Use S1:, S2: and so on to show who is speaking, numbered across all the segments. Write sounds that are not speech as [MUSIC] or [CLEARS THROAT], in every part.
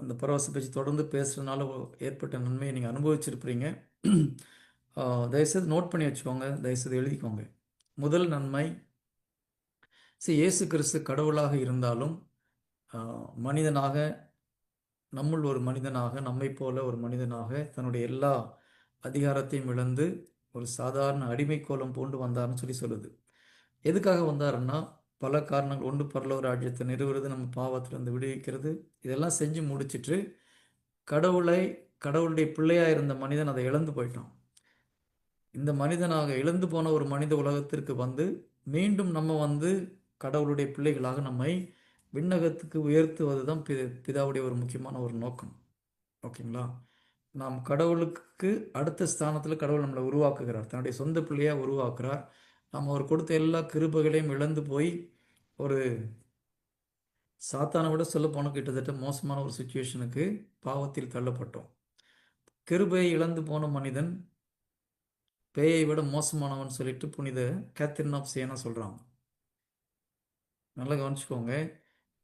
S1: அந்த பரவச பேச்சு தொடர்ந்து பேசுகிறதுனால ஏற்பட்ட நன்மையை நீங்கள் அனுபவிச்சிருப்பீங்க தயவுசெய்து நோட் பண்ணி வச்சுக்கோங்க. தயவுசெய்து எழுதிக்கோங்க. முதல் நன்மை சரி இயேசு கிறிஸ்து கடவுளாக இருந்தாலும் மனிதனாக நம்முள் ஒரு மனிதனாக நம்மைப் போல ஒரு மனிதனாக தன்னுடைய எல்லா அதிகாரத்தையும் இழந்து ஒரு சாதாரண அடிமை கோலம் பூண்டு வந்தார்னு சொல்லி சொல்லுது. எதுக்காக வந்தாருன்னா பல காரணங்கள் ஒன்று பரலோக ராஜ்யத்தை நிறுவுறது நம்ம பாவத்திலிருந்து விடுவிக்கிறது. இதெல்லாம் செஞ்சு முடிச்சிட்டு கடவுளை கடவுளுடைய பிள்ளையாக இருந்த மனிதன் அதை இழந்து போயிட்டான். இந்த மனிதனாக இழந்து போன ஒரு மனித உலகத்திற்கு வந்து மீண்டும் நம்ம வந்து கடவுளுடைய பிள்ளைகளாக நம்மை விண்ணகத்துக்கு உயர்த்துவது தான் பி பிதாவுடைய ஒரு முக்கியமான ஒரு நோக்கம். ஓகேங்களா? நாம் கடவுளுக்கு அடுத்த ஸ்தானத்தில் கடவுள் நம்மளை உருவாக்குகிறார். தன்னுடைய சொந்த பிள்ளையாக உருவாக்குறார். நாம் அவர் கொடுத்த எல்லா கிருபைகளையும் இழந்து போய் ஒரு சாத்தானை விட சொல்ல போன கிட்டத்தட்ட மோசமான ஒரு சுச்சுவேஷனுக்கு பாவத்தில் தள்ளப்பட்டோம். கிருபையை இழந்து போன மனிதன் பேயை விட மோசமானவன் சொல்லிட்டு புனித கேத்ரின் ஆஃப் சேனா சொல்கிறாங்க நல்லா கவனிச்சுக்கோங்க.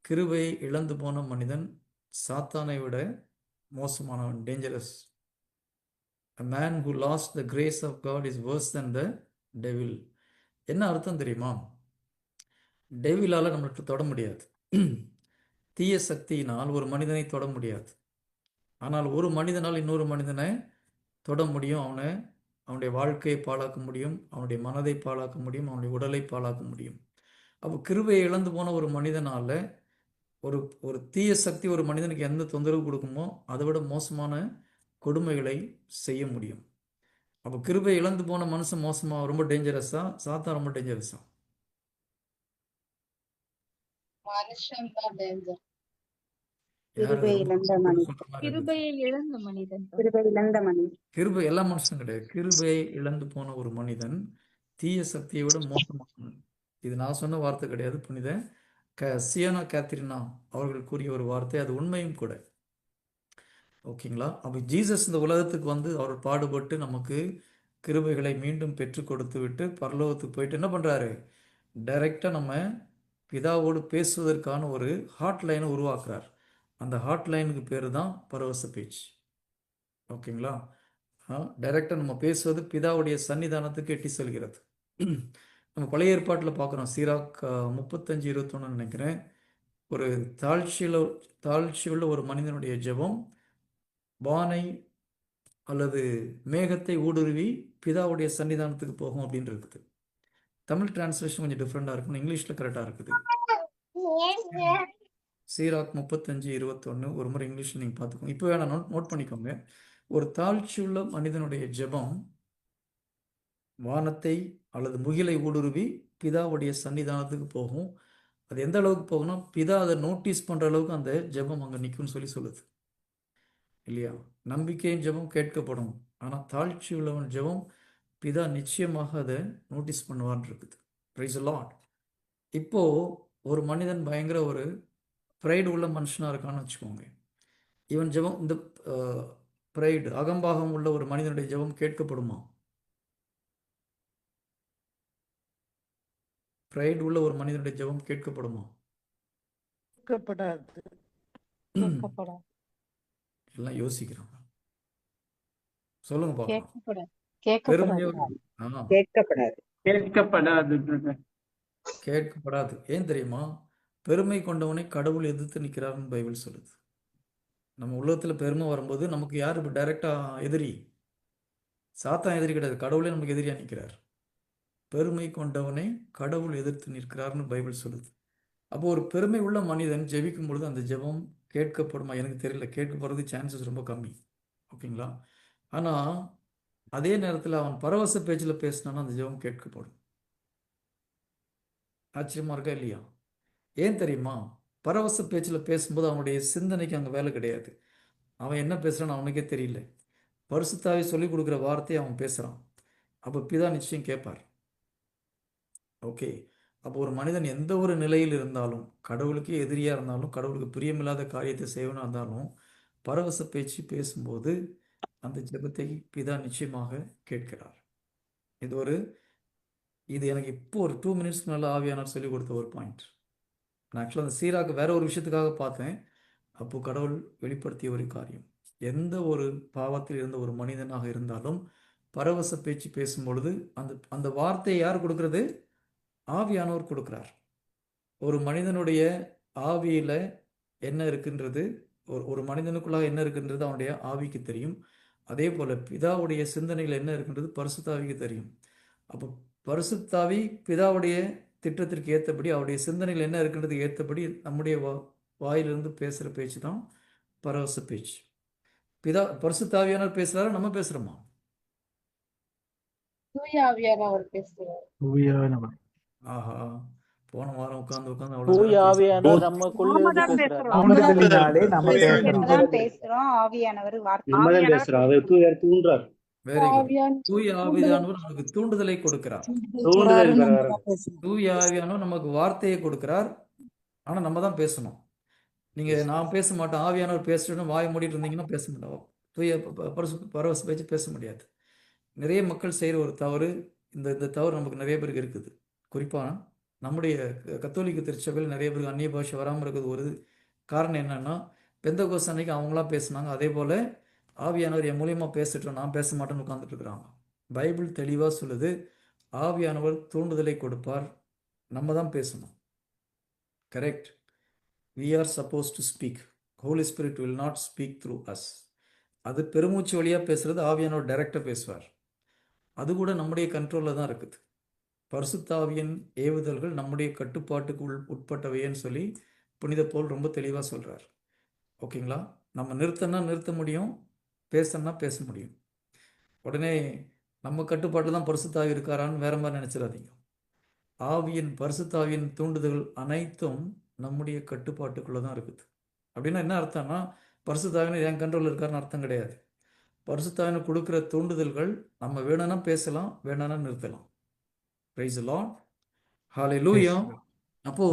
S1: கிருபையை இழந்து போன மனிதன் சாத்தானை விட மோசமானவன் dangerous a man who lost the grace of God is worse than the devil என்ன அர்த்தம் தெரியுமா? டெவிலால் நம்மளுக்கு தொட முடியாது. தீய சக்தியினால் ஒரு மனிதனை தொட முடியாது. ஆனால் ஒரு மனிதனால் இன்னொரு மனிதனை தொட முடியும். அவனை அவனுடைய வாழ்க்கையை பாழாக்க முடியும். அவனுடைய மனதை பாழாக்க முடியும். அவனுடைய உடலை பாழாக்க முடியும். அப்போ கிருபையை இழந்து போன ஒரு மனிதனால் ஒரு ஒரு தீய சக்தி ஒரு மனிதனுக்கு எந்த தொந்தரவு கொடுக்குமோ அதை விட மோசமான கொடுமைகளை செய்ய முடியும். அப்போ கிருபை இழந்து போன மனுஷன் மோசமாக ரொம்ப டேஞ்சரஸாக சாத்தா ரொம்ப
S2: டேஞ்சரஸாக தான் டேஞ்சர்
S3: கிருபை இழந்த மனிதன்.
S4: இழந்த மனிதன்.
S3: கிருபை இழந்த மனிதன்.
S1: கிருபை எல்லா மனுஷனும் கிடையாது. கிருபையை இழந்து போன ஒரு மனிதன் தீய சக்தியை விட மோசமானவன் இது நான் சொன்ன வார்த்தை கிடையாது புனித. க சியானா கேத்ரினா அவர்கள் கூறிய ஒரு வார்த்தை அது உண்மையும் கூட. ஓகேங்களா? அப்போ ஜீசஸ் இந்த உலகத்துக்கு வந்து அவர் பாடுபட்டு நமக்கு கிருபைகளை மீண்டும் பெற்றுக் கொடுத்து விட்டு பரலோகத்துக்கு போயிட்டு என்ன பண்ணுறாரு டைரெக்டாக நம்ம பிதாவோடு பேசுவதற்கான ஒரு ஹாட்லைனை உருவாக்குறார். அந்த ஹாட்லைனுக்கு பேர் தான் பரவச பேச்சு. ஓகேங்களா? டைரெக்டாக நம்ம பேசுவது பிதாவுடைய சன்னிதானத்துக்கு எட்டி செல்கிறது. நம்ம பழைய ஏற்பாட்டில் பார்க்குறோம். சீராக் முப்பத்தஞ்சு இருபத்தொன்னு நினைக்கிறேன். ஒரு தாழ்ச்சியில் தாழ்ச்சியுள்ள ஒரு மனிதனுடைய ஜெபம் பானை அல்லது மேகத்தை ஊடுருவி பிதாவுடைய சன்னிதானத்துக்கு போகும் அப்படின்னு இருக்குது. தமிழ் டிரான்ஸ்லேஷன் கொஞ்சம் டிஃப்ரெண்ட்டாக இருக்கும் இங்கிலீஷில் கரெக்டாக இருக்குது. சீராக் முப்பத்தஞ்சு இருபத்தொன்று ஒரு முறை இங்கிலீஷில் நீங்கள் பார்த்துக்கோங்க. இப்போ வேணா நோட் நோட் பண்ணிக்கோங்க. ஒரு தாழ்ச்சியுள்ள மனிதனுடைய ஜெபம் வானத்தை அல்லது முகிலை ஊடுருவி பிதாவுடைய சன்னிதானத்துக்கு போகும். அது எந்த அளவுக்கு போகும்னா பிதா அதை நோட்டீஸ் பண்ணுற அளவுக்கு அந்த ஜெபம் அங்கே நிற்கும்னு சொல்லி சொல்லுது. இல்லையா? நம்பிக்கையின் ஜெபம் கேட்கப்படும். ஆனால் தாழ்ச்சி உள்ளவன் ஜெபம் பிதா நிச்சயமாக அதை நோட்டீஸ் பண்ணுவான்னு இருக்குது. ப்ரைஸ் லாட் இப்போ ஒரு மனிதன் பயங்கர ஒரு ப்ரைடு உள்ள மனுஷனாக இருக்கான்னு வச்சுக்கோங்க. இவன் ஜெபம் இந்த ப்ரைடு அகம்பாகம் உள்ள ஒரு மனிதனுடைய ஜெபம் கேட்கப்படுமா? ப்ரைடு உள்ள ஒரு மனிதனுடைய ஜெபம் கேட்கப்படுமா?
S5: கேட்கப்படாது. [CLEARS THROAT]
S1: எல்லாம் யோசிக்கிறாங்க. சொல்லுங்க பார்க்கலாம்
S4: கேட்கப்படாது.
S1: ஏன் தெரியுமா? பெருமை கொண்டவனை கடவுள் எதிர்த்து நிற்கிறாருன்னு பைபிள் சொல்லுது. நம்ம உள்ளத்துல பெருமை வரும்போது நமக்கு யார் இப்போ டைரக்டா எதிரி? சாத்தான் எதிரி கிடையாது. கடவுளே நமக்கு எதிரியா நிற்கிறார். பெருமை கொண்டவனை கடவுள் எதிர்த்து நிற்கிறார்னு பைபிள் சொல்லுது. அப்போ ஒரு பெருமை உள்ள மனிதன் ஜெபிக்கும் பொழுது அந்த ஜெபம் கேட்கப்படுமா? எனக்கு தெரியல. கேட்கப்படுறது சான்சஸ் ரொம்ப கம்மி. ஓகேங்களா? ஆனால் அதே நேரத்தில் அவன் பரவச பேச்சில் பேசினான்னா அந்த ஜெபம் கேட்கப்படும். ஆச்சரியமாக இருக்கா இல்லையா? ஏன் தெரியுமா? பரவச பேச்சில் பேசும்போது அவனுடைய சிந்தனைக்கு அங்கே வேலை கிடையாது. அவன் என்ன பேசுகிறான்னு அவனுக்கே தெரியல. பரிசுத்தாவே சொல்லிக் கொடுக்குற வார்த்தையை அவன் பேசுகிறான் அப்போ பிதா நிச்சயம் கேட்பார். ஓகே. அப்போ ஒரு மனிதன் எந்த ஒரு நிலையில் இருந்தாலும் கடவுளுக்கே எதிரியாக இருந்தாலும் கடவுளுக்கு பிரியமில்லாத காரியத்தை செய்வனாக இருந்தாலும் பரவச பேச்சு பேசும்போது அந்த ஜெபத்தை பிதா நிச்சயமாக கேட்கிறார். இது ஒரு இது எனக்கு இப்போ ஒரு டூ மினிட்ஸ் மேலே ஆவியானார் சொல்லி கொடுத்த ஒரு பாயிண்ட் நான் ஆக்சுவலாக அந்த சீராக்கு வேற ஒரு விஷயத்துக்காக பார்த்தேன். அப்போ கடவுள் வெளிப்படுத்திய ஒரு காரியம். எந்த ஒரு பாவத்தில் இருந்த ஒரு மனிதனாக இருந்தாலும் பரவச பேச்சு பேசும் பொழுது அந்த அந்த வார்த்தையை யார் கொடுக்கறது? ஆவியானவர் கொடுக்கிறார். ஒரு மனிதனுடைய ஆவியில் என்ன இருக்கின்றது? ஒரு ஒரு மனிதனுக்குள்ளாக என்ன இருக்கின்றது அவனுடைய ஆவிக்கு தெரியும். அதே போல் பிதாவுடைய சிந்தனையில் என்ன இருக்கின்றது பரிசுத்தாவிக்கு தெரியும். அப்போ பரிசுத்தாவி பிதாவுடைய திட்டத்திற்கு ஏற்றபடி அவருடைய சிந்தனையில் என்ன இருக்கின்றது ஏற்றபடி நம்முடைய வா வாயிலிருந்து பேசுகிற பேச்சு தான் பரவச பேச்சு. பிதா பரிசுத்தாவியானவர் பேசுகிறாரா நம்ம பேசுகிறோமா ஆஹா. போன வாரம் உட்காந்து உட்காந்து
S3: தூய
S1: அவ்வளோ
S3: ஆவியானவர் நமக்குள்ள
S4: நாம
S3: இருந்து
S4: தான்
S3: பேசுறாரு
S4: பேசுறோம். ஆவியானவர்
S6: தூண்டுறார்
S1: வெரி குட் தூய ஆவியானவர் நமக்கு தூண்டுதலை கொடுக்கிறார் தூய ஆவியானவர் நமக்கு வார்த்தையை கொடுக்கிறார் ஆனால் நம்ம தான் பேசணும் நீங்கள் நான் பேச மாட்டேன் ஆவியானவர் பேசுறேன்னு வாய் மூடிட்டு இருந்தீங்கன்னா பேச மாட்டோம் தூய பரசு பரவச பேச்சு பேச முடியாது நிறைய மக்கள் செய்கிற ஒரு தவறு இந்த இந்த தவறு நமக்கு நிறைய பேருக்கு இருக்குது குறிப்பாக நம்முடைய க- கத்தோலிக்க திருச்சபையில் நிறைய பேருக்கு அந்நிய பாஷை வராமல் இருக்கிறது ஒரு காரணம் என்னென்னா பெந்த கோஸ் அன்னைக்கு அவங்களாம் பேசுனாங்க. அதே போல் ஆவியானவர் என் மூலியமாக பேசிட்டோம் நான் பேச மாட்டேன்னு உட்காந்துட்டு இருக்கிறாங்க. பைபிள் தெளிவாக சொல்லுது ஆவியானவர் தூண்டுதலை கொடுப்பார். நம்ம தான் பேசணும். Correct we are supposed to speak Holy Spirit will not speak through us அது பெருமூச்சு வழியாக பேசுகிறது ஆவியானவர் டைரக்டாக பேசுவார். அது கூட நம்முடைய கண்ட்ரோலில் தான் இருக்குது. பரிசுத்தாவியின் ஏவுதல்கள் நம்முடைய கட்டுப்பாட்டுக்கு உள் உட்பட்டவையேன்னு சொல்லி புனித போல் ரொம்ப தெளிவாக சொல்கிறார் ஓகேங்களா? நம்ம நிறுத்தனா நிறுத்த முடியும் பேசணும்னா பேச முடியும். உடனே நம்ம கட்டுப்பாட்டில் தான் பரிசுத்தாவி இருக்காரான்னு வேற மாதிரி நினச்சிடாதீங்க. ஆவியின் பரிசுத்தாவியின் தூண்டுதல்கள் அனைத்தும் நம்முடைய கட்டுப்பாட்டுக்குள்ளே தான் இருக்குது. அப்படின்னா என்ன அர்த்தம்னா பரிசுத்தாவினர் என் கண்ட்ரோலில் இருக்காருன்னு அர்த்தம் கிடையாது. பரிசுத்தாவினர் கொடுக்குற தூண்டுதல்கள் நம்ம வேணும்னா பேசலாம் வேணும்னா நிறுத்தலாம். பிரைஸ் லார்ட் ஹாலே லூயா அப்போ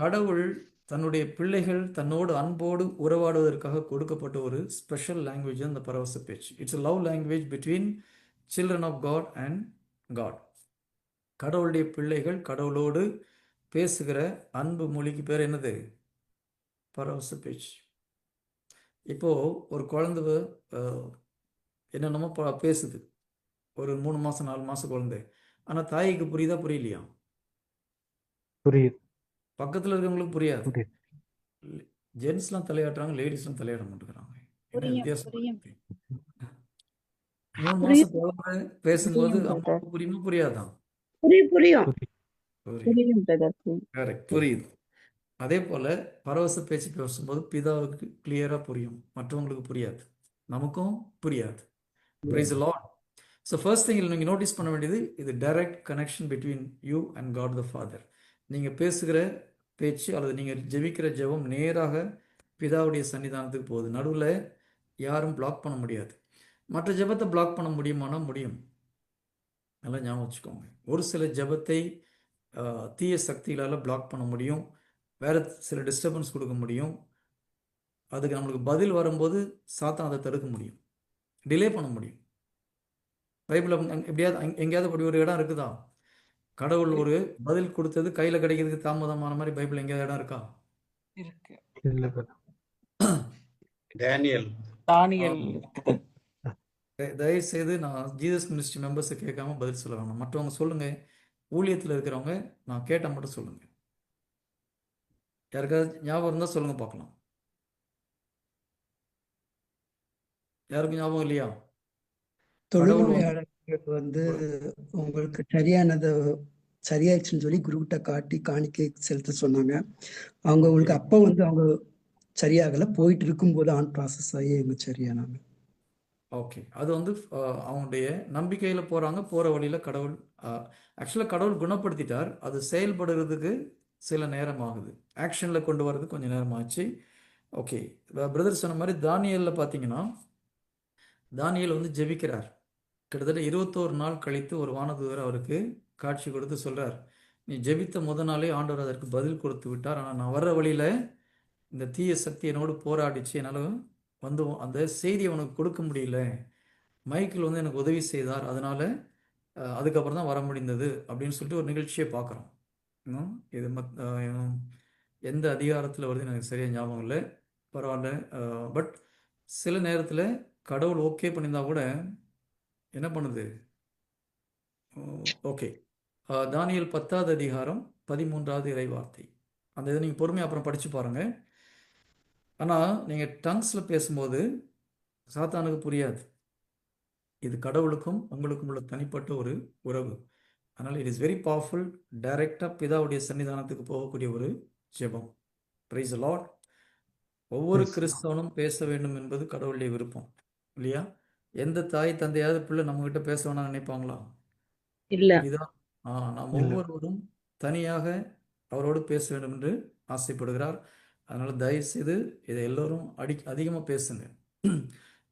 S1: கடவுள் தன்னுடைய பிள்ளைகள் தன்னோடு அன்போடு உறவாடுவதற்காக கொடுக்கப்பட்ட ஒரு ஸ்பெஷல் லாங்குவேஜ் அந்த பரவச பேச்சு. It's love language between children of God and God கடவுளுடைய பிள்ளைகள் கடவுளோடு பேசுகிற அன்பு மொழிக்கு பேர் என்னது? பரவச பேச்சு. இப்போ ஒரு குழந்தை என்னென்னமோ பேசுது. ஒரு மூணு மாசம் நாலு மாசம் குழந்தை. ஆனா தாய்க்கு புரியுதா புரியலையா?
S5: புரியுது.
S1: பக்கத்துல இருக்கவங்களுக்கு புரியாது.
S5: புரியுது.
S1: ஜென்ஸ்லாம் தலையாட்டுறாங்க லேடிஸ்லாம் தலையாட மாட்டேங்கிறாங்க? மூணு. மாசம் பேசும்போது அம்மாவுக்கு புரியுமா புரியாதான் புரியுது. அதே போல் பரவச பேச்சு பேசும்போது பிதாவுக்கு கிளியராக புரியும். மற்றவங்களுக்கு புரியாது. நமக்கும் புரியாது. ஸோ ஃபர்ஸ்ட் திங்கில் நீங்கள் நோட்டீஸ் பண்ண வேண்டியது இது direct connection between you and God the Father நீங்கள் பேசுகிற பேச்சு அல்லது நீங்கள் ஜெபிக்கிற ஜெபம் நேராக பிதாவுடைய சன்னிதானத்துக்கு போகுது. நடுவில் யாரும் பிளாக் பண்ண முடியாது. மற்ற ஜெபத்தை பிளாக் பண்ண முடியுமானா முடியும். நல்லா ஞாபகம் வச்சுக்கோங்க. ஒரு சில ஜெபத்தை தீய சக்திகளால் பிளாக் பண்ண முடியும். வேறு சில டிஸ்டர்பன்ஸ் கொடுக்க முடியும். அதுக்கு நம்மளுக்கு பதில் வரும்போது சாத்தான் அதை தடுக்க முடியும். டிலே பண்ண முடியும். பைபிள் எப்படியாவது அங்க- எங்கேயாவது அப்படி ஒரு இடம் இருக்குதா? கடவுள் ஒரு பதில் கொடுத்தது கையில் கிடைக்கிறதுக்கு தாமதமான மாதிரி பைபிள் எங்கேயாவது இடம் இருக்கா.
S6: டேனியல்.
S3: தானியல்.
S1: தய- தயவு செய்து நான் ஜீசஸ் மினிஸ்ட்ரி மெம்பர்ஸை கேட்காம பதில் சொல்ல வேணாம். மற்றவங்க சொல்லுங்க. ஊழியத்தில் இருக்கிறவங்க நான் கேட்டால் மட்டும் சொல்லுங்க. யாருக்காவது ஞாபகம் இருந்தால் சொல்லுங்க பார்க்கலாம். யாருக்கும் ஞாபகம் இல்லையா? கடவுள் வந்து-
S7: உங்களுக்கு சரியானது சரியாயிடுச்சுன்னு சொல்லி குருக்கிட்ட காட்டி காணிக்கை செலுத்த சொன்னாங்க. அவங்க உங்களுக்கு அப்போ வந்து அவங்க சரியாகல. போயிட்டு இருக்கும்போது ஆன் ப்ராசஸ் ஆகி அவங்க சரியானாங்க.
S1: ஓகே. அது வந்து அவங்களுடைய நம்பிக்கையில் போகிறாங்க போகிற வழியில் கடவுள் ஆக்சுவலாக கடவுள் குணப்படுத்திட்டார். அது செயல்படுறதுக்கு சில நேரம் ஆகுது. ஆக்ஷனில் கொண்டு வரதுக்கு கொஞ்சம் நேரம் ஆச்சு. ஓகே. பிரதர் சொன்ன மாதிரி தானியலில் பார்த்தீங்கன்னா தானியேல் வந்து ஜெபிக்கிறார். கிட்டத்தட்ட இருபத்தோரு நாள் கழித்து ஒரு வானதூதர் அவருக்கு காட்சி கொடுத்து சொல்கிறார் நீ ஜெபித்த முத நாளே ஆண்டவர் அதற்கு பதில் கொடுத்து விட்டார். ஆனால் நான் வர்ற வழியில் இந்த தீய சக்தி என்னோடு போராடிச்சு. என்னால் வந்து அந்த செய்தி அவனுக்கு கொடுக்க முடியல. மைக்கில் வந்து எனக்கு உதவி செய்தார். அதனால் அதுக்கப்புறம் தான் வர முடிந்தது. அப்படின்னு சொல்லிட்டு ஒரு நிகழ்ச்சியை பார்க்குறோம். இன்னும் இது மத் எந்த அதிகாரத்தில் வருது எனக்கு சரியாக ஞாபகம் இல்லை. பரவாயில்ல. பட் சில நேரத்தில் கடவுள் ஓகே பண்ணியிருந்தா கூட என்ன பண்ணுது? ஓகே தானியல் பத்தாவது அதிகாரம் பதிமூன்றாவது இறைவார்த்தை அந்த இதை நீங்கள் பொறுமையாக அப்புறம் படித்து பாருங்கள் ஆனால் நீங்கள் டங்ஸில் பேசும்போது சாத்தானுக்கு புரியாது. இது கடவுளுக்கும் உங்களுக்கும் உள்ள தனிப்பட்ட ஒரு உறவு. அதனால் இட் இஸ் வெரி பவர்ஃபுல் டைரெக்டாக பிதாவுடைய சன்னிதானத்துக்கு போகக்கூடிய ஒரு ஜெபம். பிரைஸ் லார்ட் ஒவ்வொரு. கிறிஸ்தவனும் பேச வேண்டும் என்பது கடவுளுடைய விருப்பம். இல்லையா? எந்த தாய் தந்தையாவது பிள்ளை நம்மகிட்ட பேச வேணாம்னு நினைப்பாங்களா?
S4: இல்ல.
S1: இதான் ஆ நாம். ஒவ்வொருவரும் தனியாக அவரோடு பேச வேண்டும் என்று ஆசைப்படுகிறார். அதனால் தயவுசெய்து இதை எல்லோரும் அடி அதிகமாக பேசுங்க.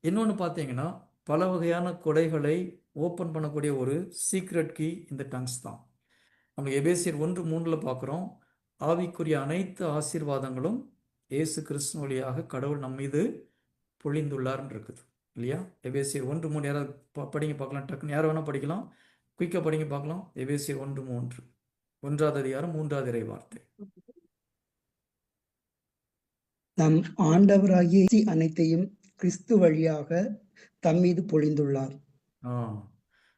S1: இன்னொன்று பார்த்தீங்கன்னா பல வகையான கொடைகளை ஓப்பன் பண்ணக்கூடிய ஒரு சீக்ரெட் கீ இந்த டங்ஸ் தான். நம்ம எபேசியர் ஒன்று மூணில் பார்க்குறோம் ஆவிக்குரிய அனைத்து ஆசீர்வாதங்களும் இயேசு கிறிஸ்து வழியாக கடவுள் நம் மீது பொழிந்துள்ளார்னு இருக்குது. இல்லையா? எபேசியர் ஒன்று மூணு யாராவது படிங்க பார்க்கலாம். டக்குன்னு யார் வேணால் படிக்கலாம். குயிக்காக படிங்க பார்க்கலாம். எபேசியர் ஒன்று மூன்று. ஒன்றாவது அதிகாரம் மூன்றாவது இறை வார்த்தை.
S7: நம் ஆண்டவராகிய அனைத்தையும் கிறிஸ்து வழியாக தம் மீது பொழிந்துள்ளார்.
S1: ஆ.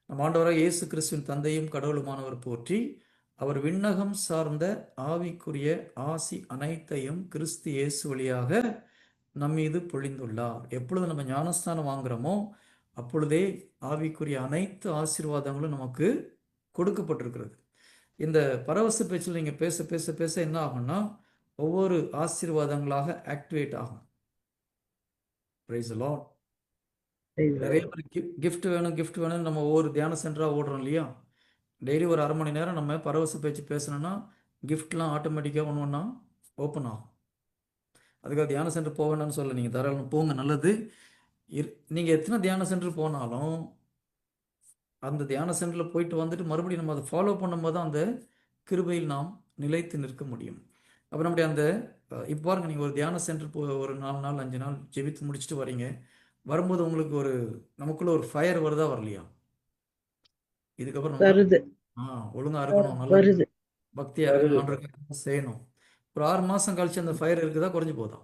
S1: நம் ஆண்டவராக இயேசு கிறிஸ்துவின் தந்தையும் கடவுளுமானவர் போற்றி அவர் விண்ணகம் சார்ந்த ஆவிக்குரிய ஆசி அனைத்தையும் கிறிஸ்து இயேசு வழியாக நம் மீது பொழிந்துள்ளார். எப்பொழுது நம்ம ஞானஸ்தானம் வாங்குறோமோ அப்பொழுதே ஆவிக்குரிய அனைத்து ஆசீர்வாதங்களும் நமக்கு கொடுக்கப்பட்டிருக்கிறது. இந்த பரவச பேச்சில் நீங்கள் பேச பேச பேச என்ன ஆகும்னா ஒவ்வொரு ஆசீர்வாதங்களாக ஆக்டிவேட் ஆகும். பிரைஸ் லார்ட் நிறைய பேர் கிஃப்ட் வேணும் gift வேணும்னு நம்ம ஒவ்வொரு தியான சென்டராக ஓடுறோம் இல்லையா? டெய்லி ஒரு அரை மணி நேரம் நம்ம பரவச பேச்சு பேசணும்னா கிஃப்ட்லாம் ஆட்டோமேட்டிக்காக ஒன்று ஒன்றா ஓப்பன் ஆகும். அதுக்காக தியான சென்டர் போக வேண்டாம்னு சொல்ல நீங்கள் தாராளம் போங்க நல்லது. நீங்கள் எத்தனை தியான சென்டர் போனாலும் அந்த தியான சென்டரில் போயிட்டு வந்துட்டு மறுபடியும் நம்ம அதை ஃபாலோ பண்ணும்போது தான் அந்த கிருபையில் நாம் நிலைத்து நிற்க முடியும். அப்போ நம்முடைய அந்த இப்போ பாருங்க நீங்கள் ஒரு தியான சென்டர் போ ஒரு நாலு நாள் அஞ்சு நாள் ஜெபித்து முடிச்சுட்டு வரீங்க. வரும்போது உங்களுக்கு ஒரு நமக்குள்ள ஒரு ஃபயர் வருதா வரலையா? இதுக்கப்புறம் ஆ ஒழுங்கா இருக்கணும் நல்லா
S4: வருது.
S1: பக்தியா இருக்கணும் ஆண்டவருக்காக செய்யணும். ஒரு ஆறு மாசம் கழிச்சு அந்த ஃபயர் இருக்குதா குறைஞ்சு போதா?